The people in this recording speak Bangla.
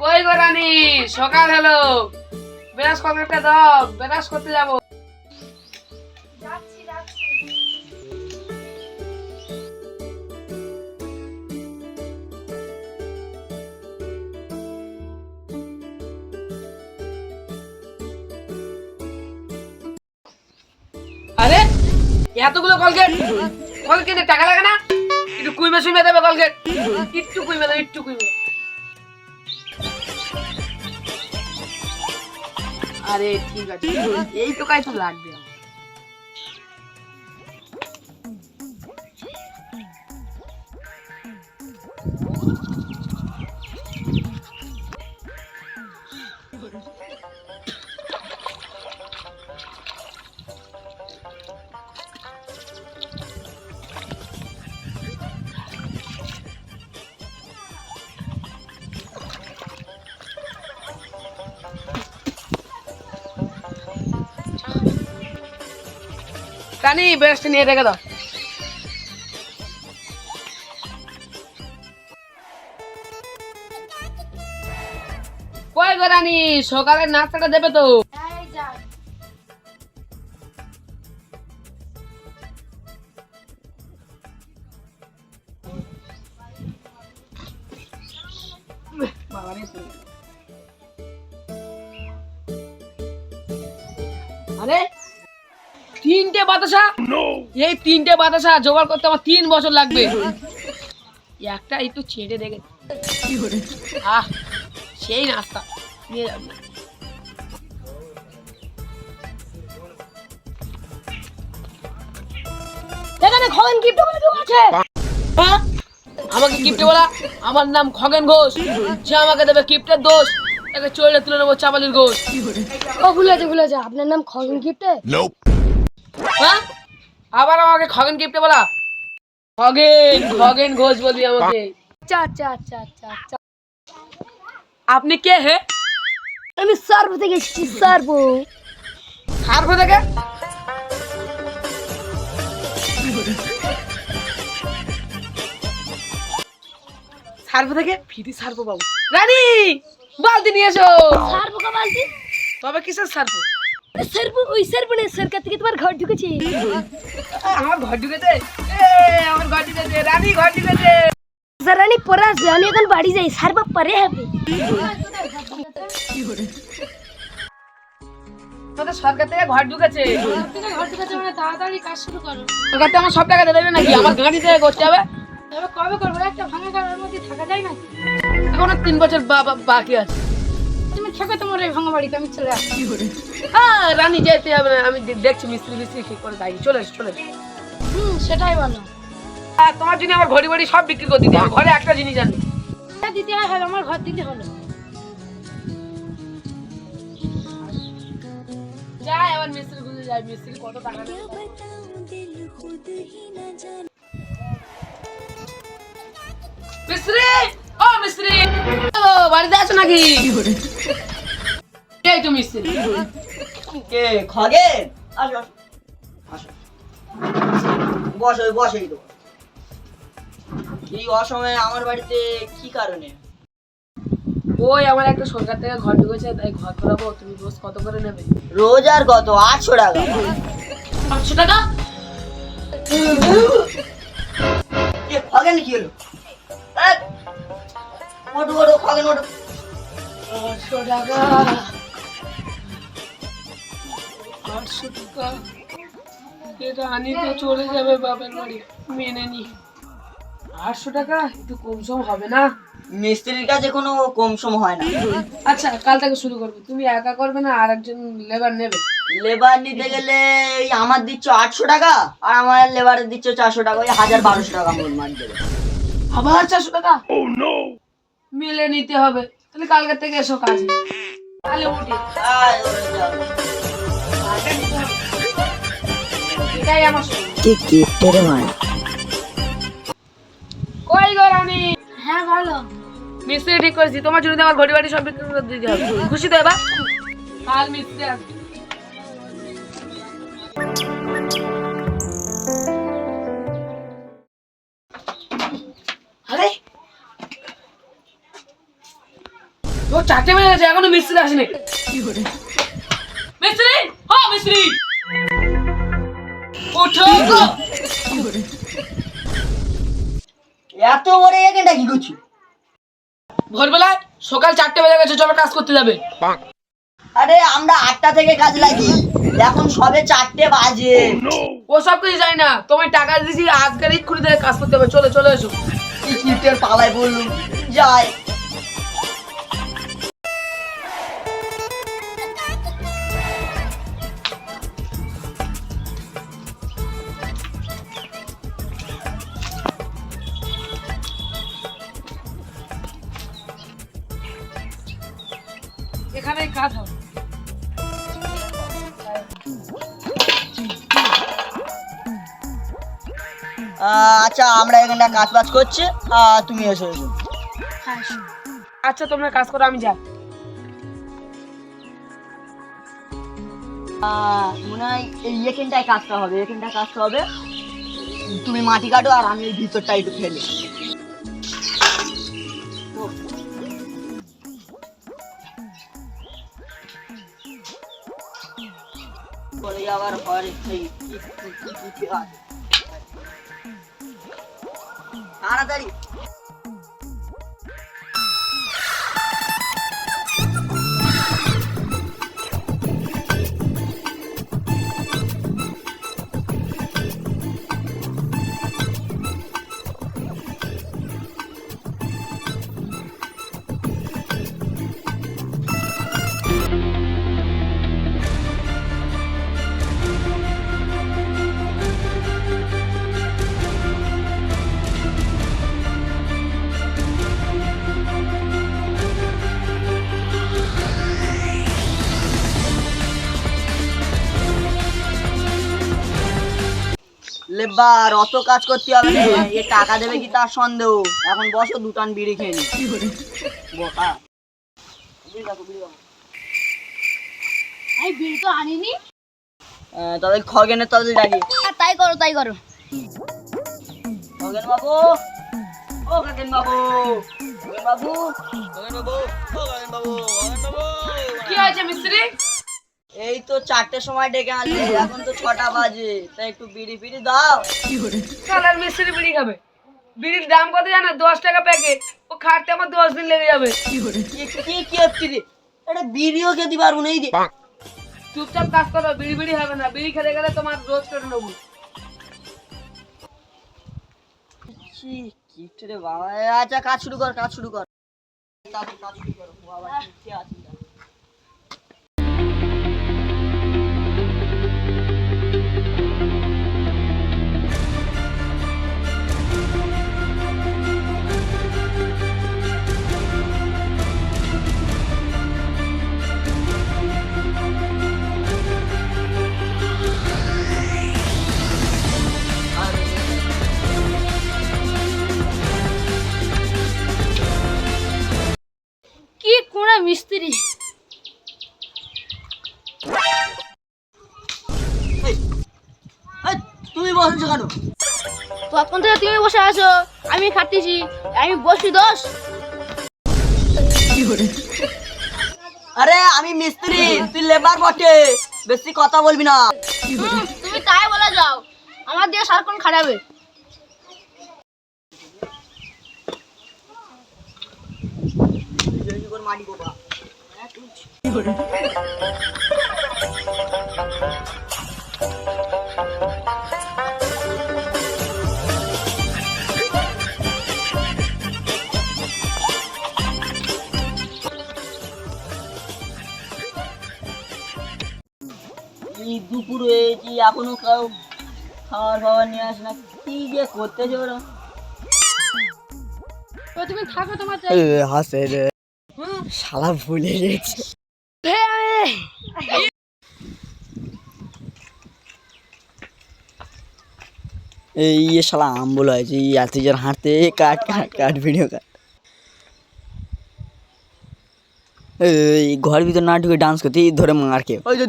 কই গো রানী? সকাল হলো। বেরাস কতটা দাও বেরাস করতে যাব আরে এতগুলো কলগেট? কলগেটে টাকা লাগে না? একটু কুইমে সুইমে দেবে কলগেট। একটু কুইমে দেবে একটু কুইমে। আরে ঠিক আছে। এই টোকাই তো লাগবে। রানী বেরেস্ট নিয়ে রেখে দাও। কই গো রানী সকালের নাস্তাটা দেবে তো। আরে তিনটে বাতাসা? এই তিনটে বাতাসা জোগাড় করতে আমার তিন বছর লাগবে। একটা একটু ছেড়ে দেখে আহ সেই নাস্তা নিয়ে যাব এখানে খগেন গিফট আছে? হ্যাঁ? আমাকে গিফটে বলা আমার নাম খগেন ঘোষ। যে আমাকে দেবে গিফটের দোষ একে চলে তুলে নেব চাপালির ঘোষ। ও ভুলে আছে ভুলে আছে আপনার নাম খগেন গিফটে হ্যাঁ? আবার আমাকে খগেন গিফটে বলা? খগেন খগেন ঘোষ বলবি আমাকে। আচ্ছা আচ্ছা আচ্ছা আচ্ছা আচ্ছা আপনি কে হে? আমি সার্ভ থেকে এসেছি সার্ভ। থেকে? সার্ফ থেকে? ফিরি সার্ফ বাবু। রানী বালতি নিয়ে এসো। সার্ভ কা বালতি? তবে কিসের সার্ফ সার্ভ ওই সার্ভ নেই সরকার থেকে তোমার ঘর ঢুকেছি। আমার ঘর ঢুকেছে? আমার ঘর ঢুকেছে রানী ঘর ঢুকেছে। রানী পরে আসবে আমি এখন বাড়ি যাই সার্ভ পরে হবে। তোদের সরকার থেকে ঘর ঢুকেছে। ঘর ঢুকেছে মানে তাড়াতাড়ি কাজ শুরু করো সরকার থেকে আমার সব টাকা দিয়ে দেবে নাকি? আমার গাড়ি থেকে করতে হবে। তবে কবে করব? একটা ভাঙা ঘরের মধ্যে থাকা যায় না এখনও তিন বছর বা- বা- বাকি আছে। থাকো তোমার এই ভাঙা বাড়িতে আমি চলে আসি হ্যাঁ রানী যেতে হবে না আমি দেখছি মিস্ত্রি মিস্ত্রি ঠিক করে দাঁড়িয়ে। চলে এসো চলে। হুম সেটাই ভালো আর তোমার জন্য আমার ঘড়ি বাড়ি সব বিক্রি করে দিতে হবে। ঘরে একটা জিনিস এটা দিতে হয় হলো আমার ঘর দিতে হলো। যাই আবার মিস্ত্রি খুঁজে যাই মিস্ত্রি কত টাকা মিস্ত্রি! ও মিস্ত্রি! ও বাড়িতে আছো নাকি? এই তো মিস্ত্রি কে খগেন? আসো আসো। বসো বসো এই তো। এই অসময়ে আমার বাড়িতে কি কারণে? ওই আমার একটা সরকার থেকে ঘর ঢুকেছে তাই ঘর করাবো তুমি রোজ কত করে নেবে? রোজ আর কত? আটশো টাকা। পাঁচশো টাকা? খগেন কি হলো? ওঠো ওঠো খগেন ওঠো। আটশো টাকা। আটশো টাকা এটা আনি তো চলে যাবে বাপের বাড়ি মেনে নি। আটশো টাকা একটু কম সম হবে না? মিস্ত্রির কাছে কোনো কম সম হয় না। আচ্ছা কাল থেকে শুরু করবে। তুমি একা করবে না আর একজন লেবার নেবে? লেবার নিতে গেলে এই আমার দিচ্ছ আটশো টাকা আর আমার লেবারের দিচ্ছ চারশো টাকা ওই হাজার বারোশো টাকা মোট মার দেবে। আবার চারশো টাকা? মিলে নিতে হবে। তাহলে কালকে থেকে এসো কাজে। তাহলে উঠি। এটাই আমার সময়। কি কিপ্টের কই গো রানী? হ্যাঁ ভালো মিস্ত্রি ঠিক করেছি। তোমার জন্য আমার ঘড়ি বাড়ি সব বিক্রি করে দিতে হবে। খুশি তো এবার? কাল মিস্ত্রি আসবে আরে! ও চারটে বেজে গেছে এখনও মিস্ত্রি আসেনি। মিস্ত্রি ও মিস্ত্রি ওঠো। এত বড় এখানটা কি করছি? ভোরবেলায় সকাল চারটে বেজে গেছে চলো কাজ করতে যাবে। আরে আমরা আটটা থেকে কাজ লাগি। এখন সবে চারটে বাজে। ও সব কিছু জানি না। তোমায় টাকা দিয়েছি আজকের ইক্ষুনি থেকে কাজ করতে হবে। চলে চলে এসো। কি কিপ্টের পালায় বললুম যাই। আচ্ছা আমরা এখানটা কাজ বাজ করছি। তুমি এসো এসো। আচ্ছা তোমরা কাজ করো আমি যাই। মনে হয় এই এখানটায় কাজটা হবে এখানটায় কাজটা হবে। তুমি মাটি কাটো আর আমি এই ভিতরটা একটু ফেলি। আবার ঘরে সেই তাড়াতাড়ি লেবার অত কাজ করতে হবে। না এ টাকা দেবে কি তার সন্দেহ? এখন বসো দুটান বিড়ি খেয়ে নি। বোকা। বিড়ি রাখো, বিড়ি রাখো। আমি বিল তো আনিনি। তবে খগেনের তবে ডাকি আর তাই করো তাই করো। খগেন বাবু। ও খগেন বাবু খগেন বাবু বাবু খগেন বাবু। খগেন বাবু। কি হয়েছে মিস্ত্রি? এই তো চারটের সময় ডেকে আনলি এখন তো ছটা বাজে তাই একটু বিড়ি ফিড়ি দাও। কালার মিস্ত্রি বিড়ি খাবে। বিড়ির দাম কত জানো? দশ টাকা প্যাকেট ও খাটতে আমার দশ দিন লেগে যাবে। কি কি কি হচ্ছে রে? এটা বিড়িও খেতে পারব না এই রে চুপচাপ কাজ করো বিড়ি বিড়ি হবে না। বিড়ি খেতে গেলে তোমার রোজ করে নেব। ছি, রে বাবা। আচ্ছা কাজ শুরু কর কাজ শুরু কর। কাজ শুরু করো। বাবা কিপটে আছি। মিস্ত্রি। তুমি বসছো কেন? তখন থেকে তুমি বসে আছো আমি খাটতেছি আমি বসি দোষ আরে আমি মিস্ত্রি তুই লেবার বটে বেশি কথা বলবি না। তুমি তাই বলে যাও আমার দিয়ে সারাক্ষণ খাটাবে মাটি কোপা দুপুর হয়েছি এখনও কাউ খাবার ফাবার নিয়ে আসে না? কি যে করতেছে ওরা? তুমি থাকো তোমার হাসে রে। শালা ভুলে গেছে। এই ইয়ে আম্বুল হয়েছে এই এতজন হাঁটতে কাট কাট কাট ভিডিও কাট। ঘর ভিতর না ঢুকে ডান্স করতে ধরে মার কে ওই যে